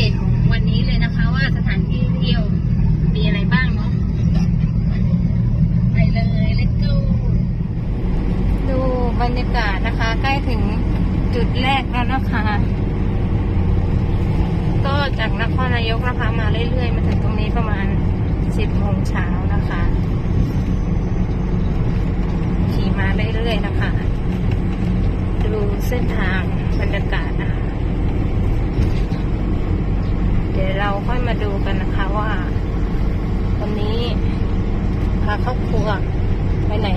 ดตของวันนี้เลยนะคะ ว่าสถานที่เที่ยวมีอะไรบ้างเนาะไปเลย let's go ดูบรรยากาศนะคะ ใกล้ถึงจุดแรกแล้วนะคะ ก็จากนครนายกนะคะมาเรื่อยๆ มาถึงตรงนี้ประมาณ10โมงเช้านะคะ ขี่มาเรื่อยๆนะคะ ดูเส้นทางบรรยากาศนะคะ เดี๋ยวเราค่อยมาดูกันนะคะว่า วันนี้พาครอบครัวไปไหน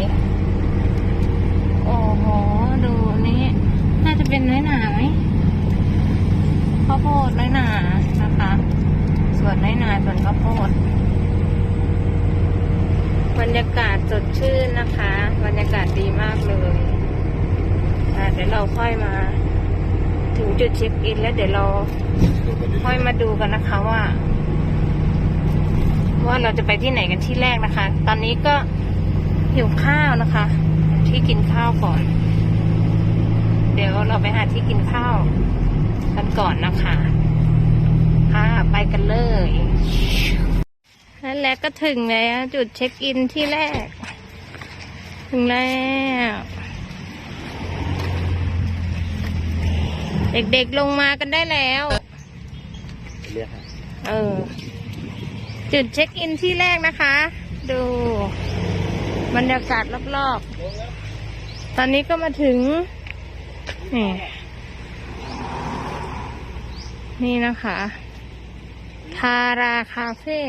โอ้โห ดูนี่น่าจะเป็นน้อยหนาไหมข้าวโพดน้อยหนานะคะ ส่วนน้อยหนาส่วนข้าวโพดบรรยากาศสดชื่นนะคะ บรรยากาศดีมากเลยอ่เดี๋ยวเราค่อยมา ถึงจุดเช็คอิน แล้วเดี๋ยวเราค่อยมาดูกันนะคะว่า ว่าเราจะไปที่ไหนกันที่แรกนะคะ ตอนนี้ก็หิวข้าวนะคะ ที่กินข้าวก่อน เดี๋ยวเราไปหาที่กินข้าวกันก่อนนะคะค่ะไปกันเลยนั่นแหละก็ถึงแล้วจุดเช็คอินที่แรก ถึงแล้ว เด็กๆลงมากันได้แล้ว เรียกฮะเออ จุดเช็คอินที่แรกนะคะ ดูบรรยากาศรอบๆ ตอนนี้ก็มาถึง นี่นี่นะคะ ทาราคาเฟ่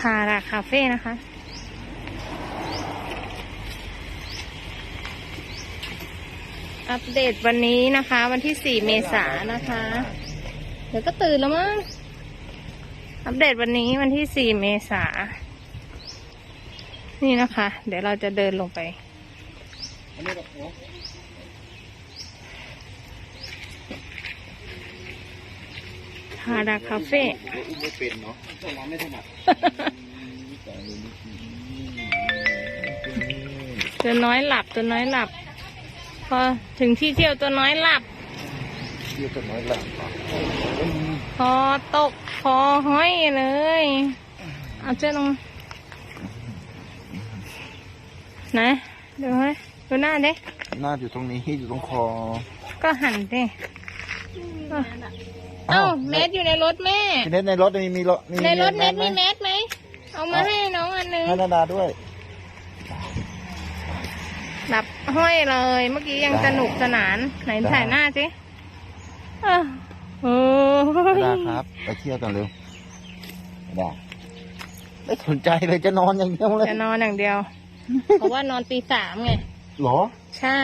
ทาราคาเฟ่นะคะ อัปเดตวันนี้นะคะ วันที่ 4 เมษายนนะคะ เดี๋ยวก็ตื่นแล้วมั้ง อัปเดตวันนี้วันที่ 4 เมษานี่นะคะ เดี๋ยวเราจะเดินลงไปอันนี้แบบโอ้ทาราคาเฟ่เราอุ้มไม่เป็นเนาะตัวเราไม่ถนัดตัวน้อยหลับตัวน้อยหลับพ อถึงที่เที่ยวตัวน้อยหลับ เที่ยวตัวน้อยหลังพอตกพอห้อยเลย เอาเจ้าลงไหนดูให้ดูหน้าเด้หน้าอยู่ตรงนี้อยู่ตรงคอ ก็หันดิเอ้าเม็ดอยู่ในรถแม่ทีเน็ตในรถมีมีรถมีในรถเม็ดไหมีแมสไหมเอามาให้น้องอันหนึงให้นาดาด้วย หลับห้อยเลย เมื่อกี้ยังสนุกสนาน ไหนถ่ายหน้าสิเอ้าโอ้นายดาครับไปเที่ยวกันเร็วนาดาไม่สนใจเลยจะนอนอย่างเดียวเลยจะนอนอย่างเดียว เพราะว่านอนตีสามไงหรอ ใช่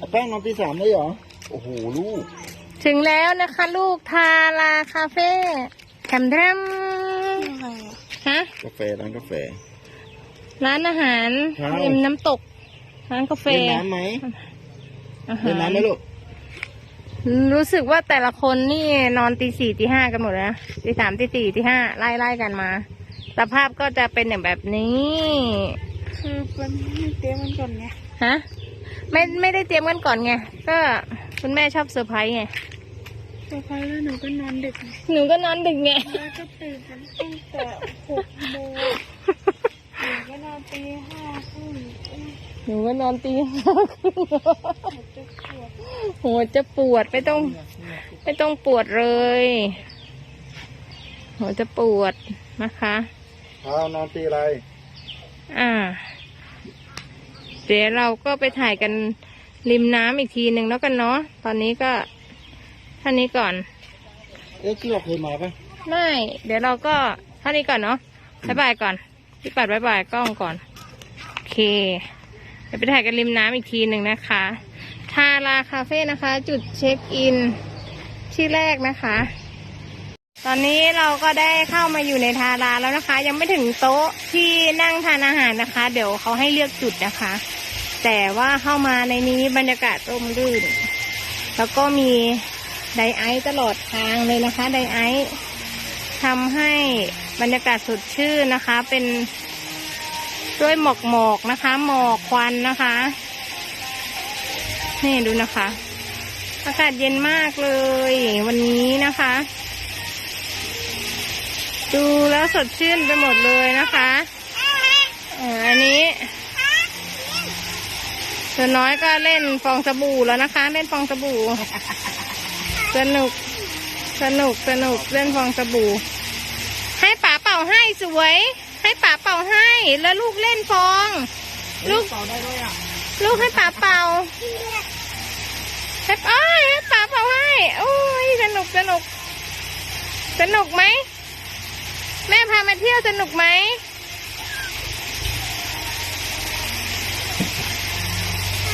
อะแป้งนอนตีสามเลยเหรอ โอ้โหลูก ถึงแล้วนะคะ ลูกทาราคาเฟ่แถมแถมฮะกาแฟร้านกาแฟ ร้านอาหารครับริมน้ำตก ร้านกาแฟเล่นน้ำไหมอาหาเล่นรน้ำไหมลูกรู้สึกว่าแต่ละคนนี่นอนตีสี่ตีห้ากันหมดแล้วตีสามตีสี่ตีห้าไล่ไล่กันมา สภาพก็จะเป็นอย่างแบบนี้ คือมันไม่เตรียมมันก่อนไงฮะไม่ไม่ได้เตรียมกันก่อนไง ก็คุณแม่ชอบเซอร์ไพรส์ไงพอพักแล้วหนูก็นอนดึกหนูก็นอนดึกไง แล้วก็ตื่นกันตั้งแต่หกโมงห นูก็นอนตีห้าครึ่งอุ้ยหนูก็นอนตีห้าครึ่งหนูจะปวดหัวจะปวดไม่ต้อง ไม่ต้องปวดเลยหัวจะปวดนะคะเอานอนตีอะไร อ่า เดี๋ยวเราก็ไปถ่ายกันริมน้ำอีกทีหนึ่งแล้วกันเนาะตอนนี้ก็ท่านี้ก่อน เอ๊ะที่เราเคยมาปะไม่ เดี๋ยวเราก็เท่านี้ก่อนเนาะบายบายก่อน พี่ปัดบายบายกล้องก่อน โอเค เดี๋ยวไปถ่ายกันริมน้ำอีกทีหนึ่งนะคะทาราคาเฟ่นะคะ จุดเช็คอินที่แรกนะคะ ตอนนี้เราก็ได้เข้ามาอยู่ในทาราแล้วนะคะ ยังไม่ถึงโต๊ะที่นั่งทานอาหารนะคะ เดี๋ยวเขาให้เลือกจุดนะคะ แต่ว่าเข้ามาในนี้บรรยากาศร่มรื่น แล้วก็มีไดไอซ์ตลอดทางเลยนะคะ ไดไอซ์ทำให้ บรรยากาศสดชื่นนะคะ เป็นด้วยหมอกหมอกนะคะ หมอกควันนะคะ นี่ดูนะคะ อากาศเย็นมากเลย วันนี้นะคะ ดูแล้วสดชื่นไปหมดเลยนะคะอันนี้ตัวน้อยก็เล่นฟองสบู่แล้วนะคะ เล่นฟองสบู่ สนุก สนุกสนุกเล่นฟองสบู่ ให้ป๋าเป่าให้สวย ให้ป๋าเป่าให้ แล้วลูกเล่นฟอง ลูกลูกให้ป๋าเป่าให้ป้ายให้ป๋าเป่าให้โอ้ยสนุกสนุก สนุกไหมแม่พามาเที่ยวสนุกไหม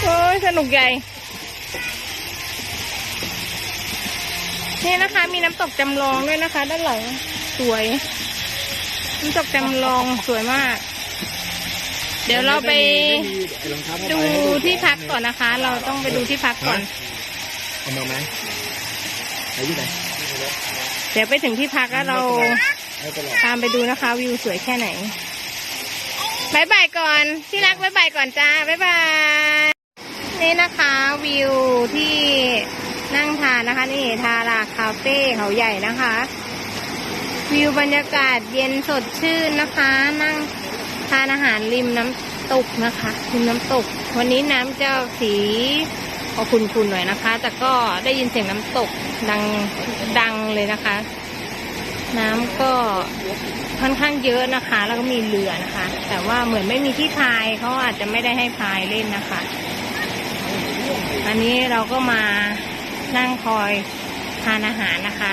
โอ้ยสนุกใหญ่นี่นะคะ มีน้ำตกจำลองด้วยนะคะ ด้านหลัง สวยน้ำตกจำลองสวยมาก เดี๋ยวเราไปดูที่พักก่อนนะคะ เราต้องไปดูที่พักก่อนเอามาไหมไปที่ไหนเดี๋ยวไปถึงที่พักแล้วเราไม่เป็นไรตามไปดูนะคะ วิวสวยแค่ไหนบายบายก่อนที่รักบายบายก่อนจ้าบายบายนี่นะคะวิวที่นั่งทานนะคะ นี่ทาราคาเฟ่เขาใหญ่นะคะ วิวบรรยากาศเย็นสดชื่นนะคะ นั่งทานอาหารริมน้ำตกนะคะริมน้ำตก วันนี้น้ำจะสีออกขุ่นๆหน่อยนะคะ แต่ก็ได้ยินเสียงน้ำตกดังดังเลยนะคะ น้ำก็ค่อนข้างเยอะนะคะ แล้วก็มีเรือนะคะ แต่ว่าเหมือนไม่มีที่พายเขาอาจจะไม่ได้ให้พายเล่นนะคะ อันนี้เราก็มานั่งคอยทานอาหารนะคะ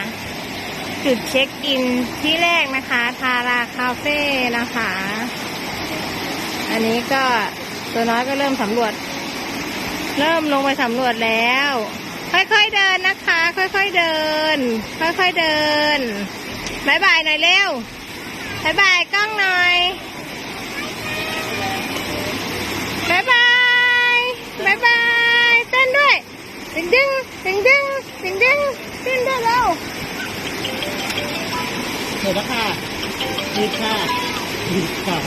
จุดเช็คอินที่แรกนะคะ ทาราคาเฟ่นะคะ อันนี้ก็ตัวน้อยก็เริ่มสำรวจ เริ่มลงไปสำรวจแล้ว ค่อยๆเดินนะคะ ค่อยๆเดิน ค่อยๆเดินบายบายหน่อยเร็วบายบายกล้องหน่อยบายบายบายบายเต้นด้วยดึงดึงดึงดึงดึงดึงเต้นด้วยเร็ว เส ร็จแล้วค่ะนี่ค่ะนี่ค่ะ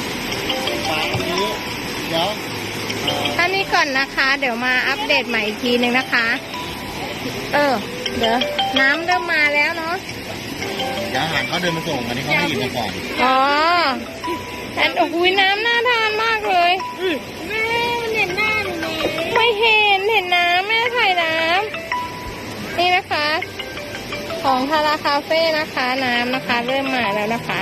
ไปอันนี้เดี๋ยวเอ่อท่านี้ก่อนนะคะ เดี๋ยวมาอัปเดตใหม่อีกทีหนึ่งนะคะ เออ เดี๋ยวน้ำเริ่มมาแล้วเนาะเดี๋ยวอาหารเขาเดินมาส่งอันนี้เขาให้หยิบมาก่อนอ๋อแต่โอ้โหน้ำน่าทานมากเลยแม่มันเห็นหน้าหนูไหมไม่เห็นเห็นน้ำแม่ถ่ายน้ำนี่นะคะ ของทาราคาเฟ่นะคะ น้ำนะคะ เริ่มมาแล้วนะคะ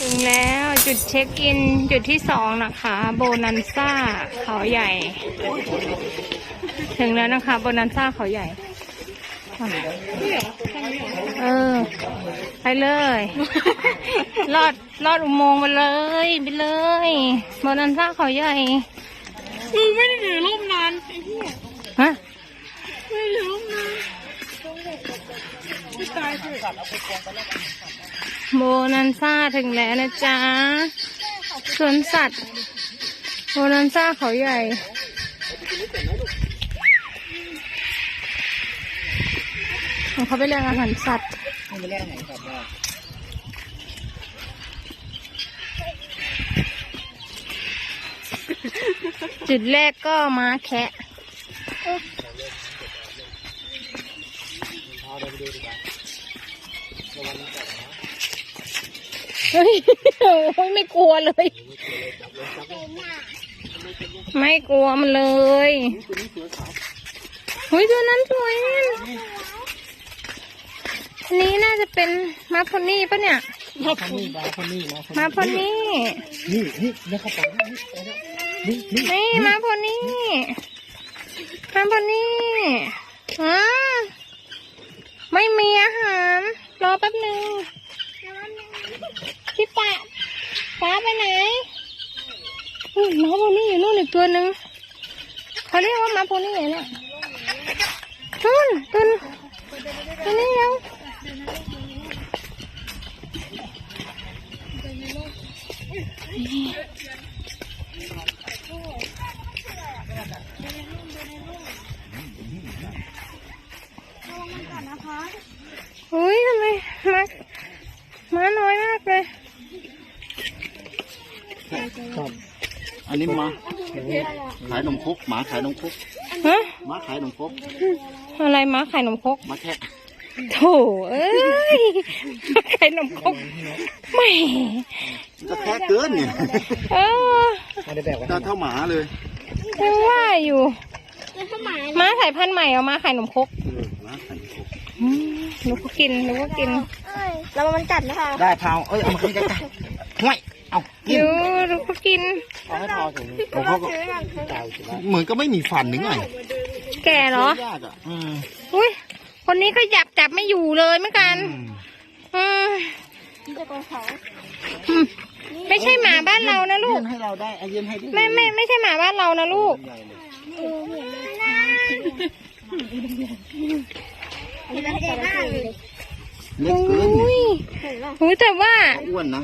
ถึงแล้วจุดเช็คอินจุดที่สองนะคะ โบนันซ่าเขาใหญ่ ถึงแล้วนะคะ โบนันซ่าเขาใหญ่ เออ ไปเลย ลอดลอดอุโมงค์ไปเลย ไปเลย โบนันซ่าเขาใหญ่มึงไม่ได้ถือร่มนานไอ้เหี้ย ฮะไม่ได้ถือร่มนานไม่ตายเถอะโบนันซ่าถึงแล้วนะจ๊ะสวนสัตว์โบนันซ่าเขาใหญ่เขาไปเรียกอาหารสัตว์ไม่ได้ไหนครับว่าจุดแรกก็มาแคะ เฮ้ยโอ้ยไม่กลัวเลย ไม่กลัวมันเลยเฮ้ยตัวนั้นสวยอันนี้น่าจะเป็นมาพอนี่ปะเนี่ย มาคนนี้มาคนนี้มาคนมาพอนี่นี่นี่เดี๋ยวเขาไปนี่นี่นี่นี่มาพอนี่ มาพอนี่อ่าไม่มีอาหาร รอแป๊บหนึ่งพี่ปะป้าไปไหนอุ้ยมาพนี่อยู่นู่นอีกตัวหนึ่งเขาเรียกว่ามาพนี่เนี่ยนู่นตัวนึงตัวนี้ยังอุ้ยทำไมมามาน้อย มากเลยครับอันนี้มาขายนมครกหมาขายนมครกฮะหมาขายนมครกอะไรม้าไข่นมครกหมาแค่โถเอ้ยม้าไข่นมครกไม่ก็แค่เกินเนี่ยเออถ้าเท่าหมาเลยยังว่าอยู่แล้วถ้าหมาม้าสายพันธุ์ใหม่เอาม้าไข่นมครกเออหมาขายนมครกอืมหนูก็กินหนูก็กินเอ้ยแล้วมันกัดนะคะได้พาวเอ้ยเอามากินกันจ้ะห่วยเอา กิหนนูหนูก็กิน เอาให้พาวถึงก็ต้องซื้อกันเหมือนก็ไม่มีฟันหรือไงแก่เหรอ ยากอะอืมอุ้ย คนนี้ก็หยับจับไม่อยู่เลยเหมือนกัน อืมจะตัวเขาอืมไม่ใช่หมาบ้านเรานะลูก ยื่นให้เราได้เอายื่นให้ด้วยไม่ไม่ไม่ใช่หมาบ้านเรานะลูก ใหญ่เลย เออเหมือนเลยนะอันนี้ไม่ได้มากเลยเล็กเกินอุ้ยเห็นป่ะอุ้ยแต่ว่าอ้วนนะ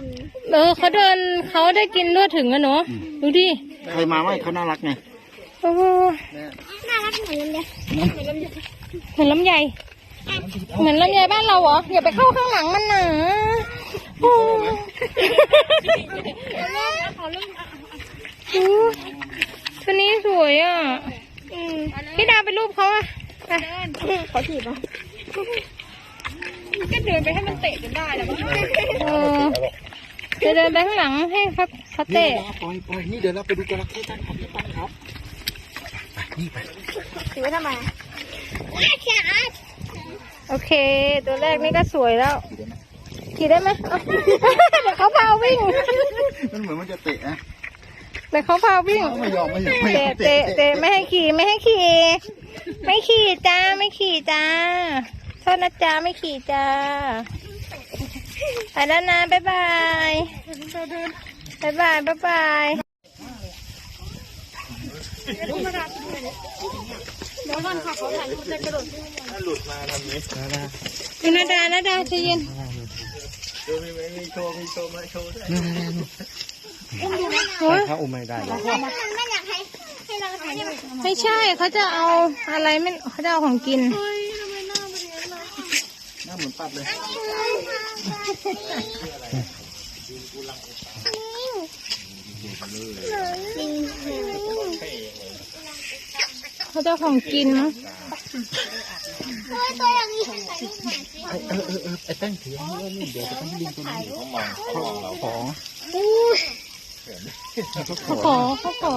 เออเขาเดินเขาได้กินด้วยถึงอะเนาะอืมดูดิใครมาไหมเขาน่ารักไงโอ้โหน่ารักเหมือนเลยเหมือนลำไยเหมือนลำไยบ้านเราเหรออย่าไปเข้าข้างหลังมันนะโอ้ดูตัวนี้สวยอะอืมพี่ดาวไปรูปเขาอะไปเขาถีบอะ ก็เดินไปให้มันเตะจนได้แล้วเออจะเดินไปข้างหลังให้เขาเขานี่เตะนะปล่อยปล่อยนี่เดี๋ยวเราไปดูจระเข้กันครับพี่ปั้นครับไปนี่ไปถือไว้ทำไมโอเค ตัวแรกนี่ก็สวยแล้ว ขี่ได้ไหมเอา เดี๋ยวเขาพาวิ่ง มันเหมือนมันจะเตะนะเดี๋ยวเขาพาวิ่ง ไม่ยอมไม่ยอมไม่ยอเตะมเตะเตะไม่ให้ขี่ไม่ให้ขี่ ไม่ขี่จ้าไม่ขี่จ้าโท ษนะจ้าไม่ขี่จ้าไปแล้วนะบ๊ายบายบ๊ายบายบ๊ายบายคุณนาดานาดาใจเย็นโอ้ยถ้าอุ้มไม่ได้เลยไม่อยากให้ให้เราถ่าได้ไหมไม่ใช่เขาจะเอาอะไรไม่เขาจะเอาของกิน เหมือนปัดเลยเขาจะเอาของกินมั้งตัวอย่างนี้ถ่ายรูปหน่อยสิเออเออเออไอ้แป้งถือให้ด้วยนี่เดี๋ยวจะต้องลิงตัวนี้ของมันของเขาขอเขาขอ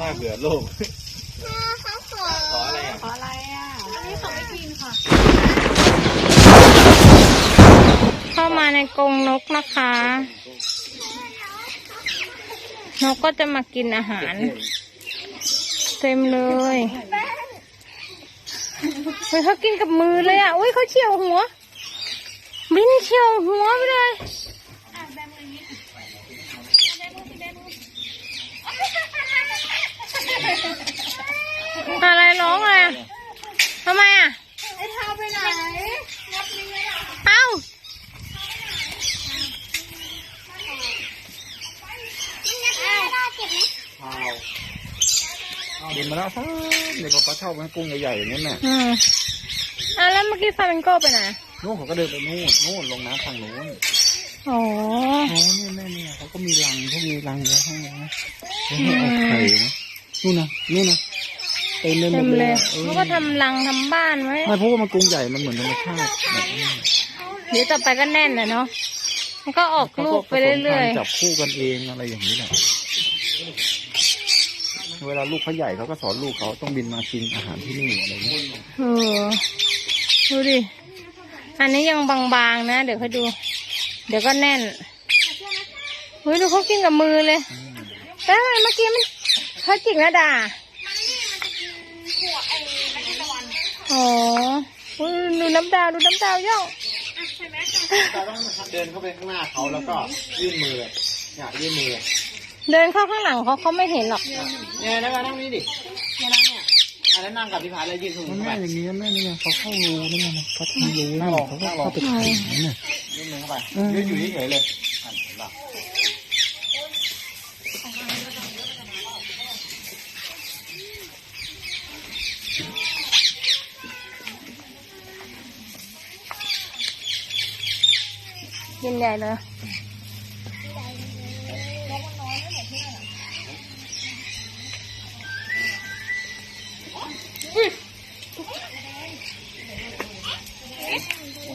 น่าเบื่อโลก มาในกรงนกนะคะ นกก็จะมากินอาหาร เต็มเลยเฮ้ยเขากินกับมือเลยอะอุ้ยเขาเฉี่ยวหัว บินเฉี่ยวหัวไปเลยอะไรร้องอะไรอะทำไมอะ ไอ้เท้าไปไหน เอ้า เดี๋ยวมาแล้วครับเดี๋ยวป้าชอบให้กุ้งใหญ่ๆอย่างนี้แม่อืมอะแล้วเมื่อกี้ฟาเบงโก้ไปไหนนู่นเขาก็เดินไปนู่นนู่นลงน้ำทางนู้นอ๋อโอ้เนี่ยแม่เนี่ยเขาก็มีรังพวกมีรังไว้ให้นะให้เอาไข่นะนู่นนะนู่นนะเต็มเลยหเต็มดเลยอะออเขาก็ทำรังทำบ้านไว้ไม่เพราะว่ามันกรงใหญ่มันเหมือนธรรมชาติแบบนี้เดี๋ยวต่อไปก็แน่นเลยเนาะ มันก็ออกเขาลูก็กไปเรื่อยผสมพันธุ์จับคู่กันเองอะไรอย่างนี้แหละเวลาลูกเขาใหญ่เขาก็สอนลูกเขาต้องบินมากินอาหารที่นี่อะไรเงี้ยๆเออดูดิ อันนี้ยังบางๆนะ เดี๋ยวเขาดู เดี๋ยวก็แน่นเฮ้ยดูเขากินกับมือเลยแล้วทำไมเมื่อกี้มันเขาจิกนะดาอ๋ออุ๊ยดูน้ำดาวดูน้ำดาวย่อง เราต้องเดินเข้าไปข้างหน้าเขาแล้วก็ยื่นมือเลยเนี่ยยื่นมือเลยเดินเข้าข้างหลังเขาเขาไม่เห็นหรอกเนี่ยแล้วมานั่งนี่ดิเนี่ยนั่งเนี่ยอะแล้วนั่งกับพี่พายแล้วยืนตรงนี้แม่อย่างนี้แม่นี่เขาเข้ารูนี่มันเขาทำรูนั่งเขาก็เข้าไปถ่ายนี่ยยื่นมือเข้าไปยืนอยู่เฉยๆเลย กินใหญ่เลย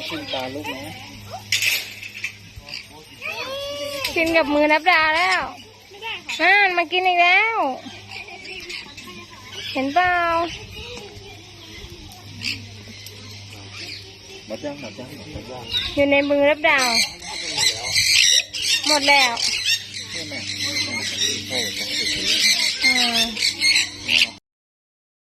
ชิมตาลูกนะกินกับมือนับดาแล้วน่ามากินอีกแล้ว เห็นเปล่ามาจ้าอยู่ในมือรับดาว หมดแล้วใช่ไหมใช่อ่า